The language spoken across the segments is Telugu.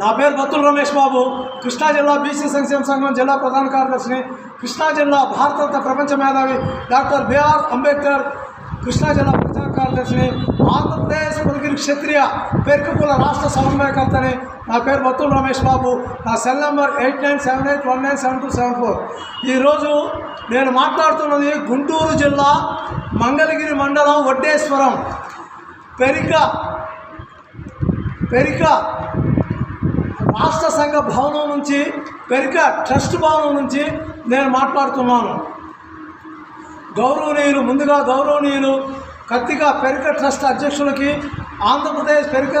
నా పేరు బత్తుల రమేష్ బాబు. కృష్ణా జిల్లా బీసీ సంక్షేమ సంఘం జిల్లా ప్రధాన కార్యదర్శిని. కృష్ణా జిల్లా భారతరత్న ప్రపంచ మేధావి డాక్టర్ బిఆర్ అంబేద్కర్. కృష్ణా జిల్లా ప్రచార కార్యదర్శిని. ఆంధ్రప్రదేశ్ పొలిగిరి క్షత్రియ పెరుకుల రాష్ట్ర సమన్వయకర్తని. నా పేరు బత్తుల రమేష్ బాబు. నా cell number eight nine seven eight one nine seven two seven four. ఈరోజు నేను మాట్లాడుతున్నది గుంటూరు జిల్లా మంగళగిరి మండలం వడ్డేశ్వరం. పెరిక పెరిక సంఘ భవనం నుంచి పెరిక ట్రస్ట్ భవనం నుంచి నేను మాట్లాడుతున్నాను. గౌరవనీయులు ముందుగా గౌరవనీయులు కత్తిగా పెరిక ట్రస్ట్ అధ్యక్షులకి ఆంధ్రప్రదేశ్ పెరిక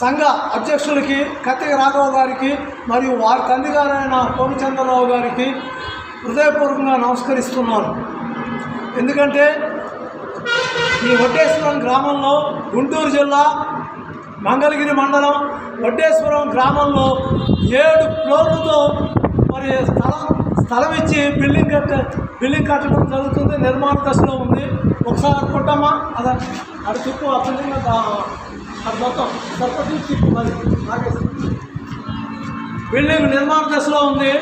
సంఘ అధ్యక్షులకి కత్తిక రాఘవ గారికి మరియు వారి తండ్రి గారైన కోమచంద్రరావు గారికి హృదయపూర్వకంగా నమస్కరిస్తున్నాను. ఎందుకంటే ఈ వడ్డేశ్వరం గ్రామంలో గుంటూరు జిల్లా మంగళగిరి మండలం వడ్డేశ్వరం గ్రామంలో ఏడు ఫ్లోర్లతో మరి స్థలం స్థలం ఇచ్చి బిల్డింగ్ కట్ట బిల్డింగ్ కట్టడం జరుగుతుంది. నిర్మాణ దశలో ఉంది. ఒకసారి అనుకుంటామా అదే అది చుట్టూ ఆ బిల్డింగ్ అది మొత్తం సరిపడి మరి బిల్డింగ్ నిర్మాణ దశలో ఉంది.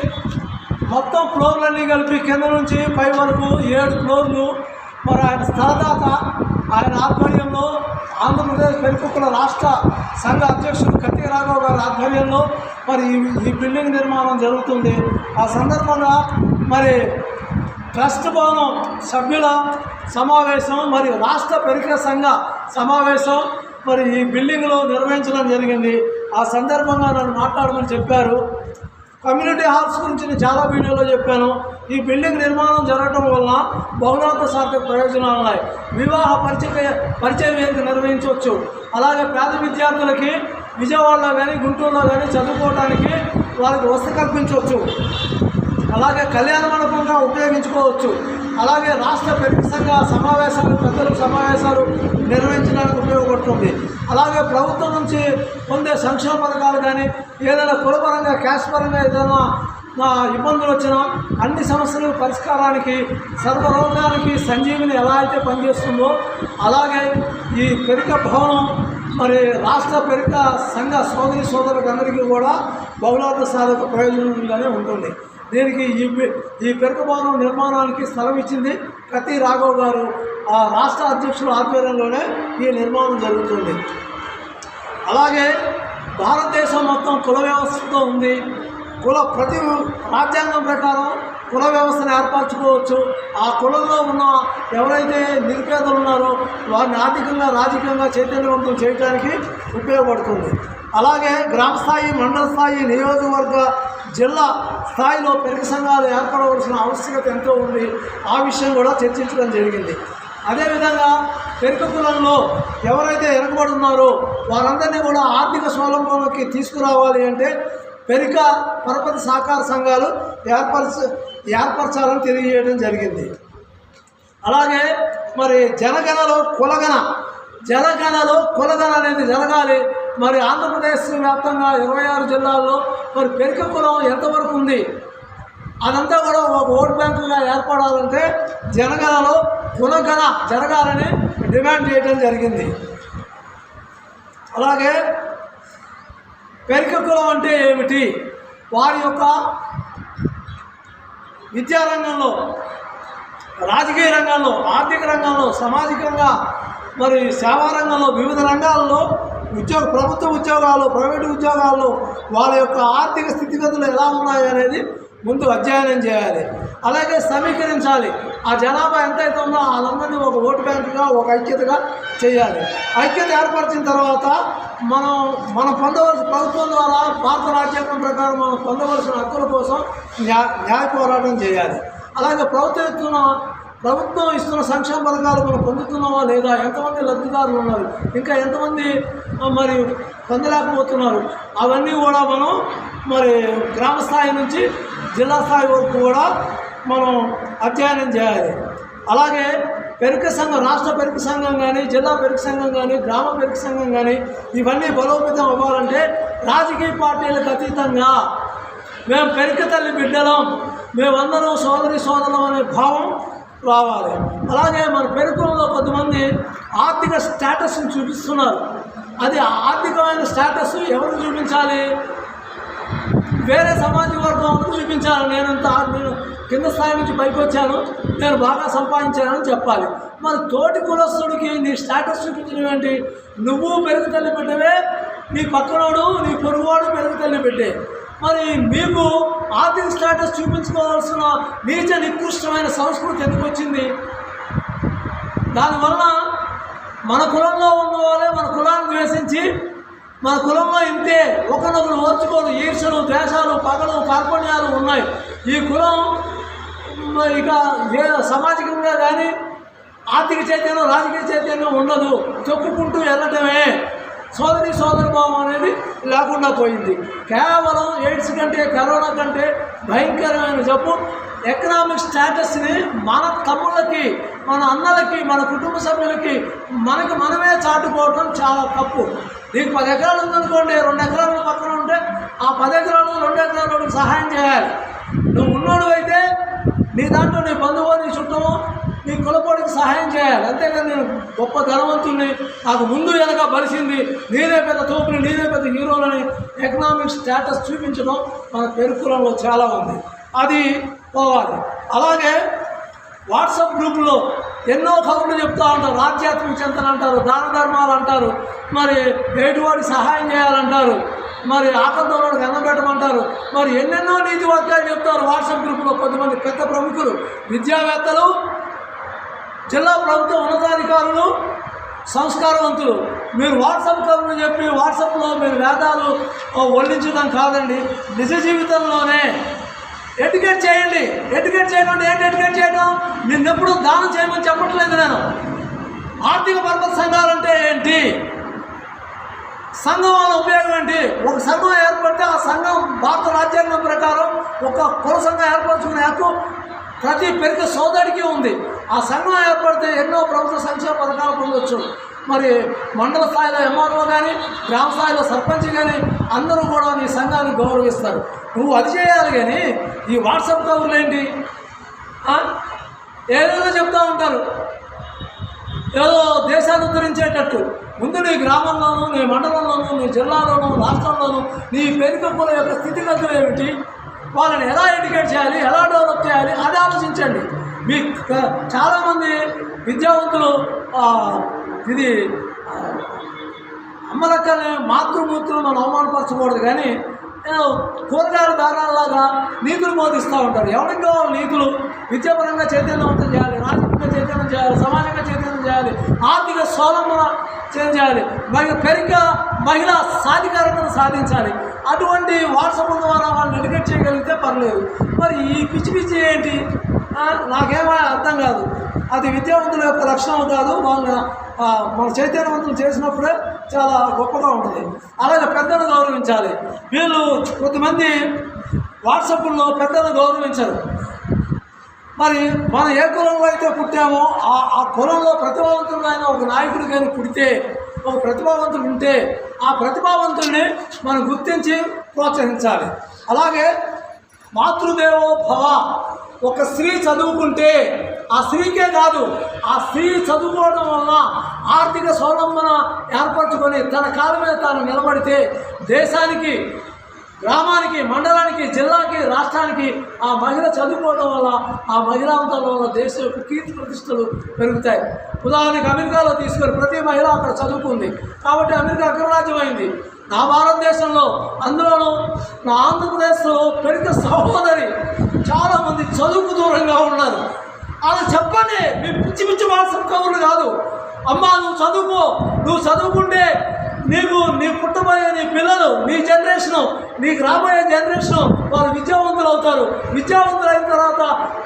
మొత్తం ఫ్లోర్లన్నీ కలిపి కింద నుంచి పై వరకు ఏడు ఫ్లోర్లు. మరి ఆయన స్థలదాత ఆయన ఆధ్వర్యంలో ఆంధ్రప్రదేశ్ పెరుకుల రాష్ట్ర సంఘ అధ్యక్షుడు కత్తి రాఘవ్ గారి ఆధ్వర్యంలో మరి ఈ- ఈ బిల్డింగ్ నిర్మాణం జరుగుతుంది. ఆ సందర్భంగా మరి ట్రస్ట్ భవనం సభ్యుల సమావేశం మరియు రాష్ట్ర పెరిక సంఘ సమావేశం మరి ఈ బిల్డింగ్లో నిర్వహించడం జరిగింది. ఆ సందర్భంగా నన్ను మాట్లాడమని చెప్పారు. కమ్యూనిటీ హాల్స్ గురించి నేను చాలా వీడియోలో చెప్పాను. ఈ బిల్డింగ్ నిర్మాణం జరగడం వలన బహుళార్థ సార్థక ప్రయోజనాలు ఉన్నాయి. వివాహ పరిచయ పరిచయ వేదిక నిర్వహించవచ్చు. అలాగే పేద విద్యార్థులకి విజయవాడలో కానీ గుంటూరులో కానీ చదువుకోవడానికి వారికి వసతి కల్పించవచ్చు. అలాగే కళ్యాణ మండపంగా ఉపయోగించుకోవచ్చు. అలాగే రాష్ట్ర పెరిగి సంఘ సమావేశాలు పెద్దల సమావేశాలు నిర్వహించడానికి ఉపయోగపడుతుంది. అలాగే ప్రభుత్వం నుంచి పొందే సంక్షేమ పథకాలు కానీ ఏదైనా కులపరంగా క్యాష్ పరంగా ఏదైనా ఇబ్బందులు వచ్చినా అన్ని సమస్యల పరిష్కారానికి సర్వరోగానికి సంజీవిని ఎలా అయితే పనిచేస్తుందో అలాగే ఈ పెరిక భవనం మరి రాష్ట్ర పెరిక సంఘ సోదరి సోదరులందరికీ కూడా బహుళార్థ సాధక ప్రయోజనంగానే ఉంటుంది. దీనికి ఈ ఈ పెరుక భవనం నిర్మాణానికి స్థలం ఇచ్చింది కత్తి రాఘవ్ గారు. ఆ రాష్ట్ర అధ్యక్షుల ఆధ్వర్యంలోనే ఈ నిర్మాణం జరుగుతుంది. అలాగే భారతదేశం మొత్తం కుల వ్యవస్థతో ఉంది. కుల ప్రతి రాజ్యాంగం ప్రకారం కుల వ్యవస్థను ఏర్పరచుకోవచ్చు. ఆ కులంలో ఉన్న ఎవరైతే నిరుపేదలు ఉన్నారో వారిని ఆర్థికంగా రాజకీయంగా చైతన్యవంతం చేయడానికి ఉపయోగపడుతుంది. అలాగే గ్రామ స్థాయి మండల స్థాయి నియోజకవర్గ జిల్లా స్థాయిలో పెరుగు సంఘాలు ఏర్పడవలసిన ఆవశ్యకత ఎంతో ఉంది. ఆ విషయం కూడా చర్చించడం జరిగింది. అదేవిధంగా పెరుక కులంలో ఎవరైతే వెనుకబడి ఉన్నారో వారందరినీ కూడా ఆర్థిక స్వావలంబనలోకి తీసుకురావాలి అంటే పెరిక పరపతి సహకార సంఘాలు ఏర్పరచ ఏర్పరచాలని తెలియజేయడం జరిగింది. అలాగే మరి జనగణలో కులగణ జనగణలో కులగణ అనేది జరగాలి. మరి ఆంధ్రప్రదేశ్ వ్యాప్తంగా ఇరవై ఆరు జిల్లాల్లో మరి పెరిక కులం ఎంతవరకు ఉంది? అదంతా కూడా ఒక ఓట్ బ్యాంకుగా ఏర్పడాలంటే జనగణలో కులగణ జరగాలని డిమాండ్ చేయడం జరిగింది. అలాగే పెరిక కులం అంటే ఏమిటి? వారి యొక్క విద్యారంగంలో రాజకీయ రంగంలో ఆర్థిక రంగంలో సామాజికంగా మరి సేవా రంగంలో వివిధ రంగాల్లో ఉద్యోగ ప్రభుత్వ ఉద్యోగాలు ప్రైవేటు ఉద్యోగాల్లో వాళ్ళ యొక్క ఆర్థిక స్థితిగతులు ఎలా ఉన్నాయి అనేది ముందు అధ్యయనం చేయాలి. అలాగే సమీకరించాలి. ఆ జనాభా ఎంతైతే ఉందో వాళ్ళందరినీ ఒక ఓటు బ్యాంకుగా ఒక ఐక్యతగా చేయాలి. ఐక్యత ఏర్పరిచిన తర్వాత మనం మనం పొందవలసిన ప్రభుత్వం ద్వారా భారత రాజ్యాంగం ప్రకారం మనం పొందవలసిన హక్కుల కోసం న్యాయ న్యాయ పోరాటం చేయాలి. అలాగే ప్రభుత్వం ఇస్తున్న ప్రభుత్వం ఇస్తున్న సంక్షేమ పథకాలు మనం పొందుతున్నామా లేదా? ఎంతమంది లబ్ధిదారులు ఉన్నారు? ఇంకా ఎంతమంది మరి పొందలేకపోతున్నారు? అవన్నీ కూడా మనం మరి గ్రామ స్థాయి నుంచి జిల్లా స్థాయి వరకు కూడా మనం అధ్యయనం చేయాలి. అలాగే పెరుక సంఘం రాష్ట్ర పెరుక సంఘం కానీ జిల్లా పెరుక సంఘం కానీ గ్రామ పెరుక సంఘం కానీ ఇవన్నీ బలోపేతం అవ్వాలంటే రాజకీయ పార్టీలకు అతీతంగా మేము పెరిక తల్లి బిడ్డలం మేమందరం సోదరి సోదరులం అనే భావం రావాలి. అలాగే మన పెరుగులో కొంతమంది ఆర్థిక స్టేటస్ని చూపిస్తున్నారు. అది ఆర్థికమైన స్టేటస్ ఎవరు చూపించాలి? వేరే సమాజ వర్గం చూపించాలి. నేనంత నేను కింద స్థాయి నుంచి పైకి వచ్చాను. నేను బాగా సంపాదించానని చెప్పాలి. మరి తోటి కులస్తుడికి నీ స్టేటస్ చూపించడం ఏంటి? నువ్వు పెరుగు తల్లి పెట్టవే నీ పక్కనోడు నీ పొరుగువాడు పెరుగు తల్లి పెట్టే మరి మీకు ఆర్థిక స్టేటస్ చూపించుకోవాల్సిన నీచ నికృష్టమైన సంస్కృతి ఎందుకు వచ్చింది? దానివల్ల మన కులంలో ఉన్న వాళ్ళే మన కులాన్ని ద్వేషించి మన కులంలో ఇంతే ఒకరినొకరు ఓర్చుకోరు. ఈర్షలు ద్వేషాలు పగలు కార్పణ్యాలు ఉన్నాయి. ఈ కులం ఇక ఏ సామాజికంగా కానీ ఆర్థిక చైతన్యం రాజకీయ చైతన్యం ఉండదు. చెప్పుకుంటూ వెళ్ళటమే. సోదరి సోదరి భావం అనేది లేకుండా పోయింది. కేవలం ఎయిడ్స్ కంటే కరోనా కంటే భయంకరమైన జబ్బు. ఎకనామిక్ స్టేటస్ని మన తమ్ముళ్ళకి మన అన్నలకి మన కుటుంబ సభ్యులకి మనకి మనమే చాటుకోవడం చాలా తప్పు. నీకు పది ఎకరాలు ఉందనుకోండి రెండు ఎకరాలు పక్కన ఉంటే ఆ పది ఎకరాలు రెండు ఎకరాలు సహాయం చేయాలి. నువ్వు ఉన్నోడు అయితే నీ దాంట్లో నీ బంధువు నీ చుట్టము నీ కులపోడికి సహాయం చేయాలి. అంతేగాని నేను గొప్ప ధనవంతుల్ని నాకు ముందు వెనక బలిసింది నేనే పెద్ద తోపుని నేనే పెద్ద హీరోలని. ఎకనామిక్ స్టేటస్ చూపించడం మన పెరుకులంలో చాలా ఉంది. అది పోవాలి. అలాగే వాట్సాప్ గ్రూపులో ఎన్నో కబుర్లు చెప్తూ ఉంటారు. ఆధ్యాత్మిక చింతన అంటారు దాన ధర్మాలు అంటారు. మరి ఏటివాడికి సహాయం చేయాలంటారు. మరి ఆకలితో వాడికి అన్నం పెట్టమంటారు. మరి ఎన్నెన్నో నీతి వాక్యాలు చెప్తారు వాట్సాప్ గ్రూప్లో కొంతమంది పెద్ద ప్రముఖులు. విద్యావేత్తలు జిల్లా ప్రభుత్వ ఉన్నతాధికారులు సంస్కారవంతులు మీరు వాట్సాప్ కబుర్లు చెప్పి వాట్సాప్లో మీరు వేదాలు ఓ, వల్లించడం కాదండి. నిజ జీవితంలోనే ఎడ్యుకేట్ చేయండి. ఎడ్యుకేట్ చేయడం ఏంటి ఎడ్యుకేట్ చేయడం నిన్నెప్పుడు దానం చేయమని చెప్పట్లేదు నేను. ఆర్థిక పరపతి సంఘాలంటే ఏంటి? సంఘం వల్ల ఉపయోగం ఏంటి? ఒక సంఘం ఏర్పడితే ఆ సంఘం భారత రాజ్యాంగం ప్రకారం ఒక కుల సంఘం ఏర్పరచుకునే ప్రతి పెద్ద సోదరికి ఉంది. ఆ సంఘం ఏర్పడితే ఎన్నో ప్రభుత్వ సంక్షేమ పథకాలు పొందొచ్చు. మరి మండల స్థాయిలో ఎంఆర్ఓ కానీ గ్రామ స్థాయిలో సర్పంచ్ కానీ అందరూ కూడా నీ సంఘాన్ని గౌరవిస్తారు. నువ్వు అది చేయాలి కానీ ఈ వాట్సాప్ కబుర్లు ఏంటి? ఆ? ఏదేదో చెప్తూ ఉంటారు. ఏదో దేశాన్ని ఉద్ధరించేటట్టు. ముందు నీ గ్రామంలోనూ నీ మండలంలోనూ నీ జిల్లాలోనూ రాష్ట్రంలోనూ నీ పెరుగప్పుల యొక్క స్థితిగతులు ఏమిటి? వాళ్ళని ఎలా ఎడ్యుకేట్ చేయాలి? ఎలా డెవలప్ చేయాలి? ఆలోచించండి. మీ చాలామంది విద్యావంతులు ఇది అమ్మలక్కనే మాతృమూర్తులు మనం అవమానపరచకూడదు కానీ కూరగాయల దారాలలాగా నీతులు బోధిస్తూ ఉంటారు. ఎవరికి కావాలి నీతులు? విద్యాపరంగా చైతన్యవంతం చేయాలి రాజకీయంగా చైతన్యం చేయాలి సమాజంగా చైతన్యం చేయాలి ఆర్థిక స్వాలంబన చేయాలి మరి పెరిగ మహిళ సాధికారతను సాధించాలి. అటువంటి వాట్సాప్ ద్వారా వాళ్ళని ఎడ్యుకేట్ చేయగలిగితే పర్లేదు. మరి ఈ పిచ్చి పిచ్చి ఏంటి? నాకేమో అర్థం కాదు. అది విద్యావంతుల యొక్క లక్షణం కాదు. వాళ్ళ మన చైతన్యవంతులు చేసినప్పుడే చాలా గొప్పగా ఉంటుంది. అలాగే పెద్దను గౌరవించాలి. వీళ్ళు కొంతమంది వాట్సాప్లో పెద్దలు గౌరవించరు. మరి మనం ఏ కులంలో అయితే పుట్టామో ఆ ఆ కులంలో ప్రతిభావంతుడైన ఒక నాయకుడు కానీ పుడితే ఒక ప్రతిభావంతుడు ఉంటే ఆ ప్రతిభావంతుడిని మనం గుర్తించి ప్రోత్సహించాలి. అలాగే మాతృదేవో భవ ఒక స్త్రీ చదువుకుంటే ఆ స్త్రీకే కాదు ఆ స్త్రీ చదువుకోవడం వల్ల ఆర్థిక స్వలంబన ఏర్పరచుకొని తన కాళ్ళ మీద తాను నిలబడితే దేశానికి గ్రామానికి మండలానికి జిల్లాకి రాష్ట్రానికి ఆ మహిళ చదువుకోవడం వల్ల ఆ మహిళాంతాల వల్ల దేశం యొక్క కీర్తి ప్రతిష్టలు పెరుగుతాయి. ఉదాహరణకి అమెరికాలో తీసుకొని ప్రతి మహిళ అక్కడ చదువుకుంది. కాబట్టి అమెరికా అగ్రరాజ్యం అయింది నా భారతదేశంలో అందులోనూ నా ఆంధ్రప్రదేశ్లో పెద్ద సహోదరి చాలామంది చదువుకు దూరంగా ఉన్నారు. అలా చెప్పండి మీ పిచ్చి పిచ్చి వాట్సాప్ కబుర్లు కాదు. అమ్మా నువ్వు చదువుకో. నువ్వు చదువుకుంటే నీకు నీ పుట్టబోయే నీ పిల్లలు నీ జనరేషను నీకు రాబోయే జనరేషను వాళ్ళు విద్యావంతులు అవుతారు. విద్యావంతులు అయిన తర్వాత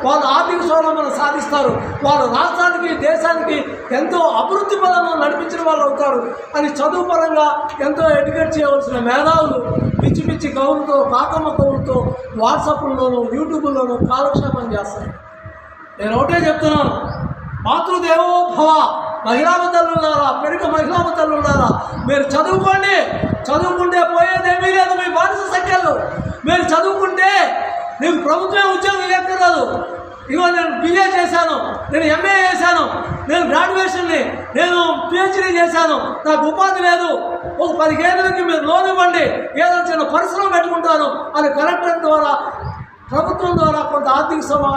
వాళ్ళు ఆర్థిక స్వలంబన సాధిస్తారు. వాళ్ళు రాష్ట్రానికి దేశానికి ఎంతో అభివృద్ధి పదంలో నడిపించిన వాళ్ళు అవుతారు. అని చదువు పరంగా ఎంతో ఎడ్యుకేట్ చేయవలసిన మేధావులు పిచ్చి పిచ్చి కవులతో కాకమ్మ కవులతో వాట్సాప్లోనూ యూట్యూబ్లోనూ కాలక్షేపం చేస్తారు. నేను ఒకటే చెప్తున్నాను. మాతృదేవో భవ మహిళామ తల్లులారా పెరుగు మహిళామ తల్లులారా మీరు చదువుకోండి. చదువుకుంటే పోయేదేమీ లేదు మీ బానిస సంఖ్యలు. మీరు చదువుకుంటే నీకు ప్రభుత్వమే ఉద్యోగం ఎక్కరాదు ఇగో నేను బిఏ చేశాను నేను ఎంఏ చేశాను నేను గ్రాడ్యుయేషన్ని నేను పిహెచ్డీ చేశాను. నాకు ఉపాధి లేదు. ఒక పదిహేనులకి మీరు లోన్ ఇవ్వండి. ఏదో చిన్న పరిశ్రమ పెట్టుకుంటాను అని కలెక్టర్ ద్వారా ప్రభుత్వం ద్వారా కొంత ఆర్థిక సమా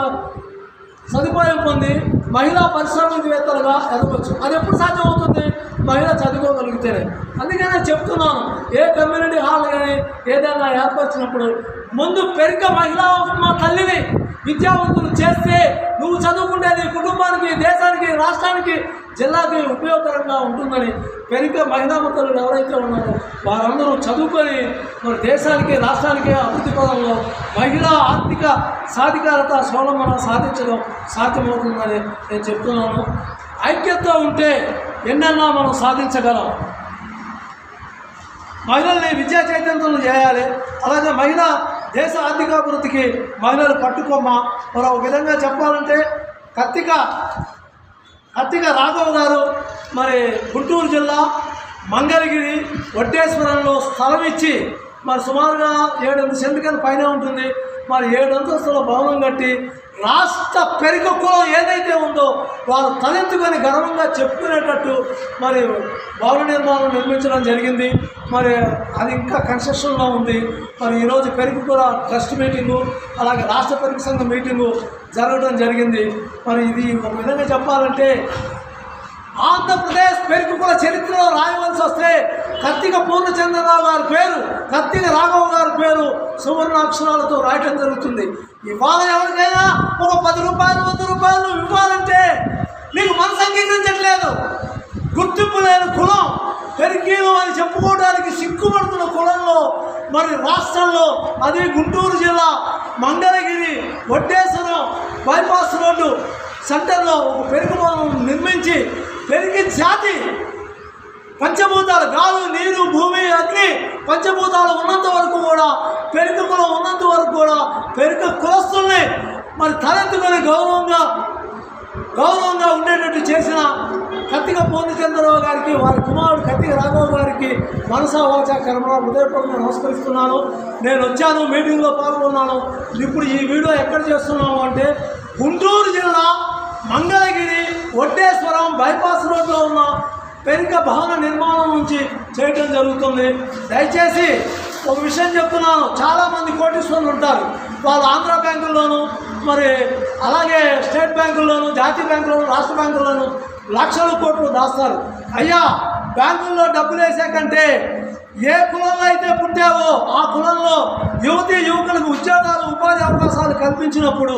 సదుపాయం పొంది మహిళా పారిశ్రామికవేత్తలుగా ఎదగవచ్చు అది ఎప్పుడు సాధ్యం అవుతుంది మహిళ చదువుకోగలిగితేనే. అందుకే నేను చెప్తున్నాను ఏ కమ్యూనిటీ హాల్ కానీ ఏదైనా ఏర్పరిచినప్పుడు ముందు పెరిగ మహిళా మా తల్లిని విద్యావంతులు చేస్తే నువ్వు చదువుకుంటే నీ కుటుంబానికి దేశానికి రాష్ట్రానికి జిల్లాకి ఉపయోగకరంగా ఉంటుందని పెరిగ మహిళా ముక్కలు ఎవరైతే ఉన్నారో వారందరూ చదువుకొని మన దేశానికి రాష్ట్రానికి అభివృద్ధి పదంలో మహిళా ఆర్థిక సాధికారత స్వలంబన సాధించడం సాధ్యమవుతుందని నేను చెప్తున్నాను. ఐక్యత ఉంటే ఎన్నన్నా మనం సాధించగలం. మహిళల్ని విద్యా చైతన్యం చేయాలి. అలాగే మహిళ దేశ ఆర్థికాభివృద్ధికి మహిళలు పట్టుకోమా మరో విధంగా చెప్పాలంటే కత్తిక కత్తిక రాఘవ గారు మరి గుంటూరు జిల్లా మంగళగిరి వడ్డేశ్వరంలో స్థలం ఇచ్చి మరి సుమారుగా ఏడెనిమిది సెంటికల పైన ఉంటుంది. మరి ఏడు అంతస్తుల భవనం కట్టి రాష్ట్ర పెరుగు కులం ఏదైతే ఉందో వారు తలెత్తుకొని గర్వంగా చెప్పుకునేటట్టు మరి భవన నిర్మాణం నిర్మించడం జరిగింది. మరి అది ఇంకా కన్స్ట్రక్షన్లో ఉంది. మరి ఈరోజు పెరుగు కూర ట్రస్ట్ మీటింగు అలాగే రాష్ట్ర పెరుగు సంఘం మీటింగు జరగడం జరిగింది. మరి ఇది ఒక విధంగా చెప్పాలంటే ఆంధ్రప్రదేశ్ పెరుగుకుల చరిత్రలో రాయవలసి వస్తే కత్తిక పూర్ణచంద్రరావు గారి పేరు కత్తిక రాఘవ గారి పేరు సువర్ణాక్షరాలతో రాయటం జరుగుతుంది. ఇవాళ ఎవరికైనా ఒక పది రూపాయలు వంద రూపాయలు ఇవ్వాలంటే నీకు మనసు అంగీకరించట్లేదు గుర్తింపు లేని కులం పెరిగీలు అని చెప్పుకోవడానికి సిగ్గుపడుతున్న కులంలో మరి రాష్ట్రంలో అదే గుంటూరు జిల్లా మంగళగిరి వడ్డేశ్వరం బైపాస్ రోడ్డు సెంటర్లో ఒక పెరుగు భవనం నిర్మించి పెరిగి జాతి పంచభూతాలు గాలు నీరు భూమి అగ్ని పంచభూతాలు ఉన్నంత వరకు కూడా పెరుగు కులం ఉన్నంత వరకు కూడా పెరుగు కులస్తుల్ని మరి తలెత్తుకొని గౌరవంగా గౌరవంగా ఉండేటట్టు చేసిన కత్తిక పూర్ణచంద్రరావు గారికి వారి కుమారుడు కత్తిక రాఘవ గారికి మనసావాచ కర్మ హృదయపూర్వకంగా నమస్కరిస్తున్నాను. నేను వచ్చాను మీటింగ్లో పాల్గొన్నాను. ఇప్పుడు ఈ వీడియో ఎక్కడ చేస్తున్నాము అంటే గుంటూరు జిల్లా మంగళగిరి వడ్డేశ్వరం బైపాస్ రోడ్లో ఉన్న పెరిక భవన నిర్మాణం నుంచి చేయటం జరుగుతుంది. దయచేసి ఒక విషయం చెప్తున్నాను. చాలామంది కోటీశ్వరులు ఉంటారు. వాళ్ళు ఆంధ్ర బ్యాంకుల్లోనూ మరి అలాగే స్టేట్ బ్యాంకుల్లోనూ జాతీయ బ్యాంకుల్లోనూ రాష్ట్ర బ్యాంకుల్లోనూ లక్షల కోట్లు దాస్తారు. అయ్యా బ్యాంకుల్లో డబ్బులు వేసే కంటే ఏ కులంలో అయితే పుట్టావో ఆ కులంలో యువతి యువకులకు ఉద్యోగాలు ఉపాధి అవకాశాలు కల్పించినప్పుడు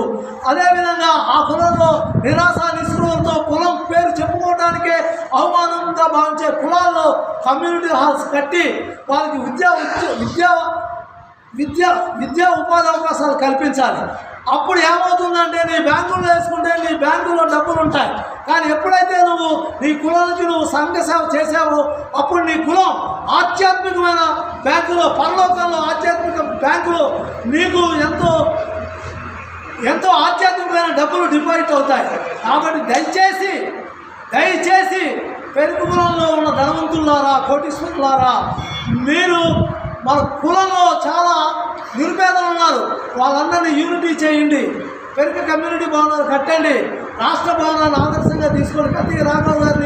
అదేవిధంగా ఆ కులంలో నిరాశ నిస్పృహంతో కులం పేరు చెప్పుకోవడానికే అవమానంగా భావించే కులాల్లో కమ్యూనిటీ హాల్స్ కట్టి వాళ్ళకి విద్యా విద్యా విద్య విద్యా ఉపాధి అవకాశాలు కల్పించాలి. అప్పుడు ఏమవుతుందంటే నీ బ్యాంకులో వేసుకుంటే నీ బ్యాంకులో డబ్బులు ఉంటాయి కానీ ఎప్పుడైతే నువ్వు నీ కులానికి నువ్వు సంఘ సేవ చేసావో అప్పుడు నీ కులం ఆధ్యాత్మికమైన బ్యాంకులో పరలోకంలో ఆధ్యాత్మిక బ్యాంకులో నీకు ఎంతో ఎంతో ఆధ్యాత్మికమైన డబ్బులు డిపాజిట్ అవుతాయి. కాబట్టి దయచేసి దయచేసి పెరుగు కులంలో ఉన్న ధనవంతులారా కోటీశ్వరులారా మీరు మన కులంలో చాలా నిరుపేదలు ఉన్నారు. వాళ్ళందరినీ యూనిటీ చేయండి. పెరుగు కమ్యూనిటీ భవనాలు కట్టండి. రాష్ట్ర భవనాలు ఆదర్శంగా తీసుకొని ప్రతి రాఘవ్ గారు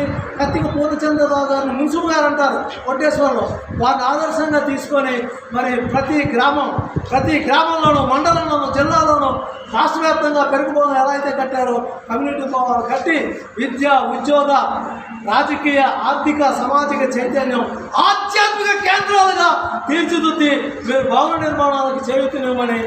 కత్తికి పూర్ణచంద్రరావు గారిని మున్సిపల్ గారు అంటారు కొట్టేశ్వరంలో వారిని ఆదర్శంగా తీసుకొని మరి ప్రతి గ్రామం ప్రతి గ్రామంలోనూ మండలంలోనూ జిల్లాలోనూ రాష్ట్ర వ్యాప్తంగా పెరుగు ఎలా అయితే కట్టారో కమ్యూనిటీ భవనాలు కట్టి విద్య ఉద్యోగ రాజకీయ ఆర్థిక సామాజిక చైతన్యం ఆధ్యాత్మిక కేంద్రాలుగా తీర్చిదిద్ది మీరు భవన నిర్మాణాలకు చేయుతున్నామని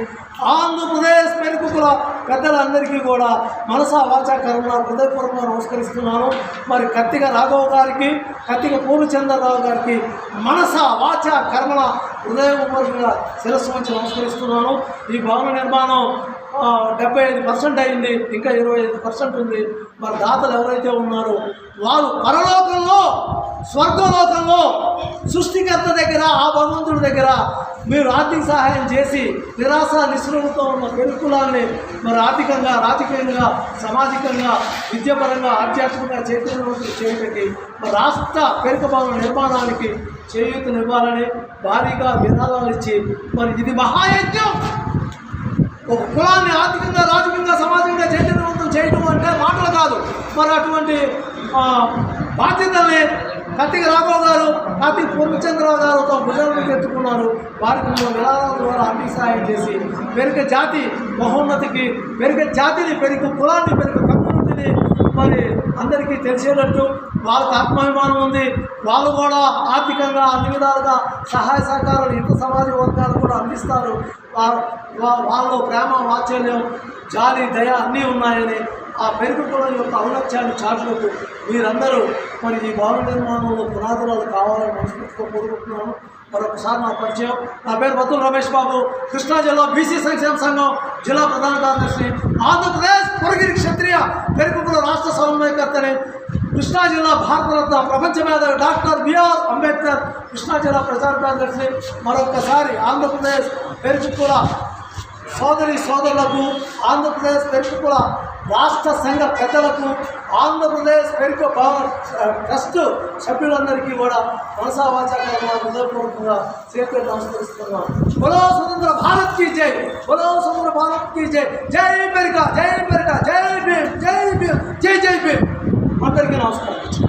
ఆంధ్రప్రదేశ్ పెరుగుకుల పెద్దలందరికీ కూడా మనసా వాచా కరుణ హృదయపూర్వకంగా నమస్కరిస్తున్నాను. మరి కత్తిక రాఘవ గారికి కత్తిక పూర్ణచంద్రరావు గారికి మనస వాచ కర్మల హృదయపూర్వకంగా శిరస్సు వంచి నమస్కరిస్తున్నాను. ఈ భవన నిర్మాణం డెబ్బై ఐదు పర్సెంట్ అయింది ఇంకా ఇరవై ఐదు పర్సెంట్ ఉంది. మరి దాతలు ఎవరైతే ఉన్నారో వారు పరలోకంలో స్వర్గలోకంలో సృష్టికర్త దగ్గర ఆ భగవంతుడి దగ్గర మీరు ఆర్థిక సహాయం చేసి నిరాశ నిశ్రులతో ఉన్న పెరుగుకులాన్ని మరి ఆర్థికంగా రాజకీయంగా సామాజికంగా విద్యాపరంగా ఆధ్యాత్మికంగా చైతన్యవంతులు చేయడానికి మరి రాష్ట్ర పెరుగు భవన నిర్మాణానికి చేయూతనివ్వాలని భారీగా విధానాలు ఇచ్చి మరి ఇది మహాయజ్ఞం! ఒక కులాన్ని ఆర్థికంగా రాజకీయంగా సమాజంగా చైతన్యవంతం చేయడం అంటే మాటలు కాదు. మరి అటువంటి బాధ్యతల్ని కత్తిక రాఘవ గారు కత్తి పూర్ణచంద్రరావు గారు తమ భుజాల ఎత్తుకున్నారు. వారికి మేము విరాళాల ద్వారా అన్ని సహాయం చేసి పెరిగే జాతి మహోన్నతికి పెరిగే జాతిని పెరిగే కులాన్ని పెరిగే కమ్యూనిటీని మరి అందరికీ తెలిసేటట్టు వాళ్ళకి ఆత్మాభిమానం ఉంది. వాళ్ళు కూడా ఆర్థికంగా అన్ని విధాలుగా సహాయ సహకారాలు ఇతర సమాజ వర్గాలు కూడా అందిస్తారు. వాళ్ళు ప్రేమ వాత్సల్యం జాలి దయ అన్నీ ఉన్నాయని ఆ పెరుగు యొక్క ఔన్నత్యాన్ని చాటులకు మీరందరూ మరి ఈ భవన నిర్మాణంలో పునాదురాలు కావాలని మనస్ఫూర్తిగా కోరుకుంటున్నాను. మరొకసారి నా పరిచయం. నా పేరు బతుల్ రమేష్ బాబు. కృష్ణా జిల్లా బీసీ సంక్షేమ సంఘం జిల్లా ప్రధాన కార్యదర్శి. ఆంధ్రప్రదేశ్ పురగిరి క్షత్రియ పెరుగుకుల రాష్ట్ర సమన్వయకర్తని కృష్ణా జిల్లా భారతరత్న ప్రపంచ మేధావి డాక్టర్ బిఆర్ అంబేద్కర్. కృష్ణా జిల్లా ప్రచార కార్యదర్శి. మరొకసారి ఆంధ్రప్రదేశ్ పెరుగుకుల సోదరి సోదరులకు ఆంధ్రప్రదేశ్ పెరుగుకుల రాష్ట్ర సంఘ పెద్దలకు ఆంధ్రప్రదేశ్ పెరుగు భవన్ ట్రస్ట్ సభ్యులందరికీ కూడా మనసా వాచాకంగా హృదయపూర్వకంగా చేతులు నమస్కరిస్తున్నాం బలో స్వతంత్ర భారత్కి జై! బలో స్వతంత్ర భారత్కి జై! జై పెరుక జై పెరుక జై భీమ్! జై భీమ్! జై జై భీమ్! అందరికీ నమస్కారం.